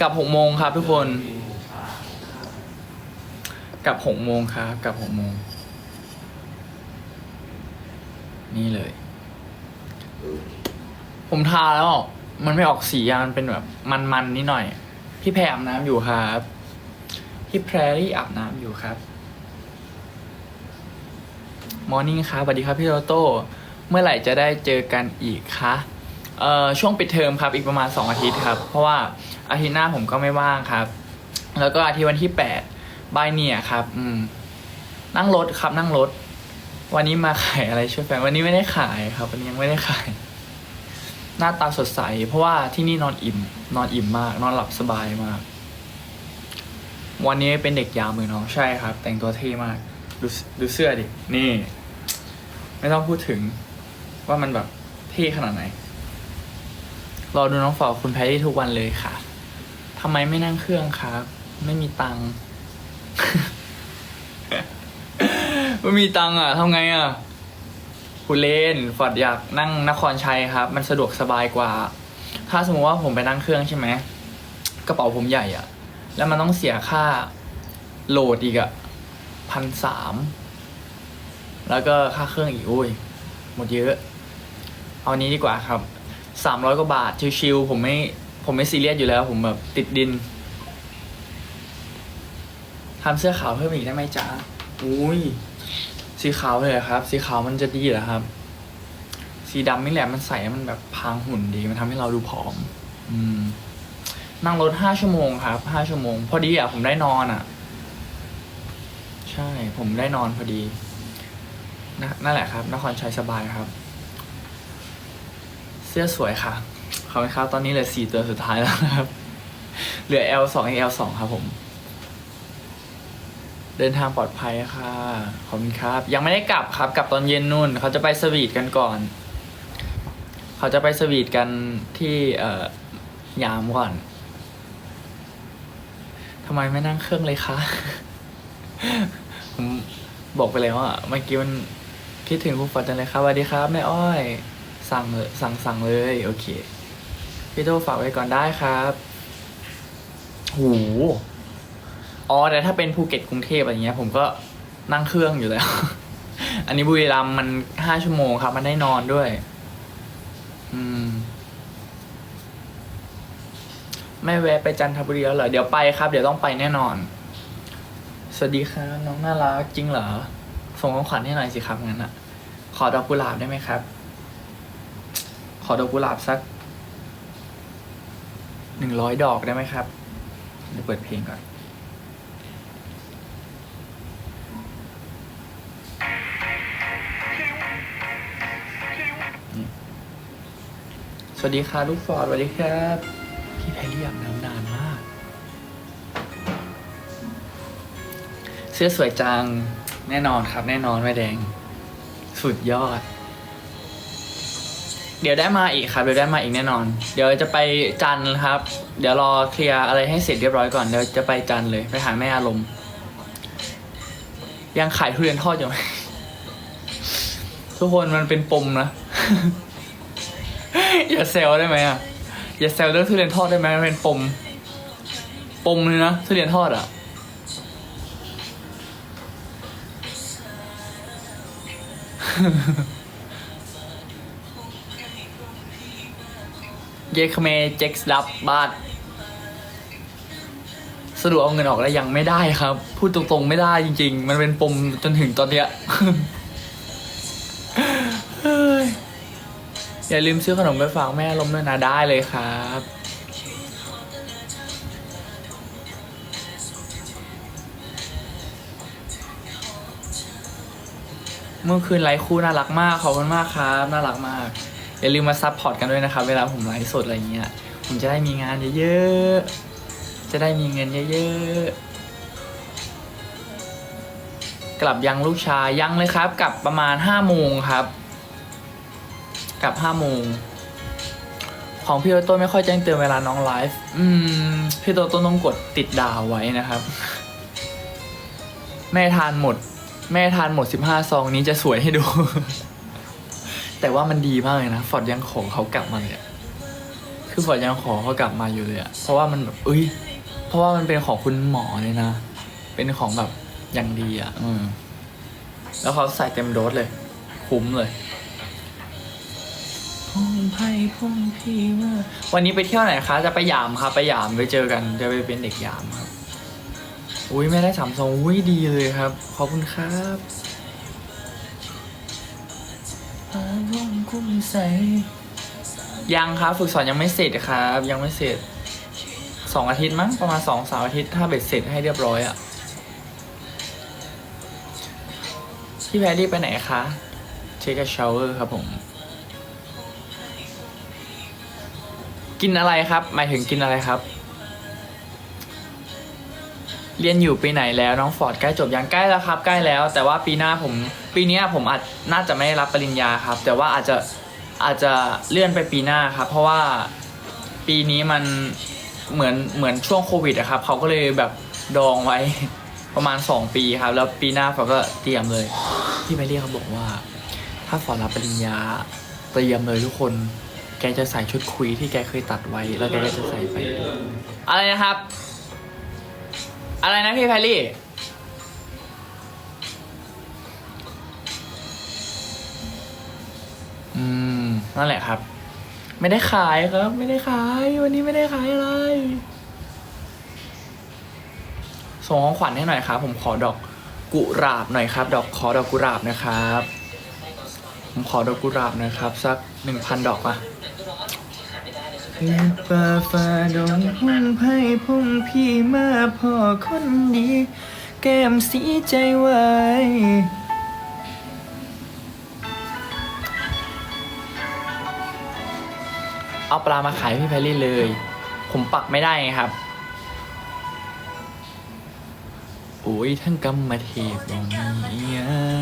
กลับหกโมงครับทุกคน กลับหกโมงครับกลับหกโมง นี่เลย ผมทาแล้ว มันไม่ออกสีอะมันเป็นแบบมันๆนิดหน่อย พี่แพรอาบน้ำอยู่ครับ พี่แพรรี่อาบน้ำอยู่ครับมอร์นิ่งครับสวัสดีครับพี่โตโต้ เมื่อไหร่จะได้เจอกันอีกคะ เอ่อช่วงปิดเทอมครับอีกประมาณ 2 อาทิตย์ครับ เพราะว่าอาทิตย์หน้าผมก็ไม่ว่างครับ แล้วก็อาทิตย์วันที่8บายเนี่ยครับอืมนั่งรถครับนั่งรถ วันนี้มาขายอะไรช่วยแฟนวันนี้ไม่ได้ขายครับ วันนี้ยังไม่ได้ขาย หน้าตาสดใส เพราะว่าที่นี่นอนอิ่ม นอนอิ่มมาก นอนหลับสบายมาก วันนี้เป็นเด็กยามมือน้องใช่ครับ แต่งตัวเท่มากดูดูเสื้อดิ นี่ ไม่ต้องพูดถึงว่ามันแบบเท่ขนาดไหน รอดูน้องฝอคุณแพรรี่ทุกวันเลยค่ะทำไมไม่นั่งเครื่องครับ ไม่มีตังค์ไม่มีตังค์อะทำไงอะคุณเลนฟอดอยากนั่งนครชัยครับ มันสะดวกสบายกว่า ถ้าสมมติว่าผมไปนั่งเครื่องใช่ไหมกระเป๋าผมใหญ่อะ แล้วมันต้องเสียค่าโหลดอีกอะพันสามแล้วก็ค่าเครื่องอีกอุ้ย หมดเยอะ เอานี้ดีกว่าครับ สามร้อยกว่าบาทชิวๆผมไม่ผมไม่ซีเรียสอยู่แล้ว ผมแบบติดดินทำเสื้อขาวเพิ่มอีกได้ไหมจ๊ะอุ้ยสีขาวเลยครับ สีขาวมันจะดีเหรอครับ สีดำนี่แหละมันใส่มันแบบพรางหุ่นดี มันทำให้เราดูผอม อืม นั่งรถห้าชั่วโมงครับห้าชั่วโมง พอดีอะผมได้นอนอะ ใช่ ผมได้นอนพอดีนนั่นแหละครับ นครชัยสบายครับ เสื้อสวยค่ะขอบคุณครับตอนนี้เหลือสี่ตัวสุดท้ายแล้วนะครับ เหลือ L สอง L สองครับผม เดินทางปลอดภัยค่ะขอบคุณครับ ยังไม่ได้กลับครับ กลับตอนเย็นนู่น เขาจะไปสวีทกันก่อน เขาจะไปสวีทกันที่เอ่อยามก่อนทำไมไม่นั่งเครื่องเลยคะผมบอกไปแล้วอะเมื่อกี้มันคิดถึงคุณฟอร์จังเลยครับสวัสดีครับแม่อ้อย สั่งเลยสั่งสั่งเลยโอเค พี่โตฝากไว้ก่อนได้ครับหูอ๋อแต่ถ้าเป็นภูเก็ตกรุงเทพอะไรเงี้ย ผมก็นั่งเครื่องอยู่แล้ว อันนี้บุรีรัมย์มันห้าชั่วโมงครับ มันได้นอนด้วย อืม ไม่แวะไปจันทบุรีแล้วเหรอ เดี๋ยวไปครับ เดี๋ยวต้องไปแน่นอน สวัสดีครับน้องน่ารักจริงเหรอ ส่งของขวัญให้หน่อยสิครับงั้นอะขอดอกกุหลาบได้ไหมครับ อดอกกุหลาบสักหนึ่งร้อยดอกได้ไหมครับเดี๋ยวเปิดเพลงก่อนสวัสดีค่ะลูกฟอร์ดสวัสดีครับ พี่แพรรี่อาบน้ำนานมาก เสื้อสวยจัง แน่นอนครับ แน่นอนแม่แดง สุดยอด เดี๋ยวได้มาอีกครับ เดี๋ยวได้มาอีกแน่นอน เดี๋ยวจะไปจันทร์ครับ เดี๋ยวรอเคลียร์อะไรให้เสร็จเรียบร้อยก่อน เดี๋ยวจะไปจันทร์เลยไปหาแม่อารมณ์ ยังขายทุเรียนทอดอยู่ไหมทุกคนมันเป็นปมนะ อย่าเซลได้ไหมอะ อย่าเซลเรื่องทุเรียนทอดได้ไหมมันเป็นปม ปมเลยนะทุเรียนทอดอะ เยคเมเจ็กส์ดับบาทสะดวกเอาเงินออกแล้วยังไม่ได้ครับ พูดตรงๆไม่ได้จริง ๆ มันเป็นปมจนถึงตอนเนี้ยเฮ้ยอย่าลืมซื้อขนมไปฝากแม่ลมด้วยนะได้เลยครับเมื่อคืนไลฟ์คู่น่ารักมากขอบคุณมากครับ น่ารักมาก อย่าลืมมาซัพพอร์ตกันด้วยนะครับ เวลาผมไลฟ์สดอะไรเงี้ย ผมจะได้มีงานเยอะๆ จะได้มีเงินเยอะๆ กลับยังลูกชายยังเลยครับ กลับประมาณห้าโมงครับ กลับห้าโมงของพี่โตโต้ไม่ค่อยแจ้งเตือนเวลาน้องไลฟ์ อืม พี่โตโต้ต้องกดติดดาวไว้นะครับ แม่ทานหมด แม่ทานหมดสิบห้าซองนี้จะสวยให้ดู แต่ว่ามันดีมากเลยนะฟอร์ดยังของเขากลับมาเลยอะคือฝนยังขอเขากลับมาอยู่เลยอะเพราะว่ามันแบบเอ้ย เพราะว่ามันเป็นของคุณหมอเลยนะ เป็นของแบบอย่างดีอะอืมแล้วเขาใส่เต็มโดสเลย คุ้มเลยพุ่งไพ่พุ่งพี่เมื่อวันนี้ไปเที่ยวไหนคะ จะไปยามครับไปยามไปเจอกันจะไปเป็นเด็กยามครับ อุ้ยไม่ได้สามซองอุ้ยดีเลยครับ ขอบคุณครับ ยังครับฝึกสอนยังไม่เสร็จครับ ยังไม่เสร็จสองอาทิตย์มั้งประมาณสองสามอาทิตย์ถ้าเบ็ดเสร็จให้เรียบร้อยอะ่ะพี่แพรรี่ไปไหนคะเช็คชาวเวอร์ครับผม กินอะไรครับ หมายถึงกินอะไรครับ เรียนอยู่ปีไหนแล้วน้องฟอร์ดใกล้จบยังใกล้แล้วครับ ใกล้แล้ว แต่ว่าปีหน้าผม ปีนี้ผมอาจน่าจะไม่ได้รับปริญญาครับ แต่ว่าอาจจะอาจจะเลื่อนไปปีหน้าครับ เพราะว่าปีนี้มันเหมือนเหมือนช่วงโควิดอะครับเขาก็เลยแบบดองไว้ประมาณ 2 ปีครับ แล้วปีหน้าฟอร์ดก็เตรียมเลยที่ไปเรียกเขาบอกว่า ถ้าฟอรับปริญญาเตรียมเลยทุกคน แกจะใส่ชุดคุยที่แกเคยตัดไว้ แล้วแกก็จะใส่ไป อะไรนะครับ อะไรนะพี่แพรรี่ อืมนั่นแหละครับ ไม่ได้ขายครับ ไม่ได้ขาย วันนี้ไม่ได้ขายอะไร ส่งของขวัญให้หน่อยครับ ผมขอดอกกุหลาบหน่อยครับ ดอกขอดอกกุหลาบนะครับ ผมขอดอกกุหลาบหนะครับ สักหนึ่งพันดอกอะฟ้าฟ้าดงพุ่งไพ่พุ่งพี่มาพ่อคนดี แก้มสีใจไว้ เอาปลามาขายพี่แพรรี่เลย ผมปักไม่ได้ไงครับโอ้ยท่านกรรมเทพอย่างนี้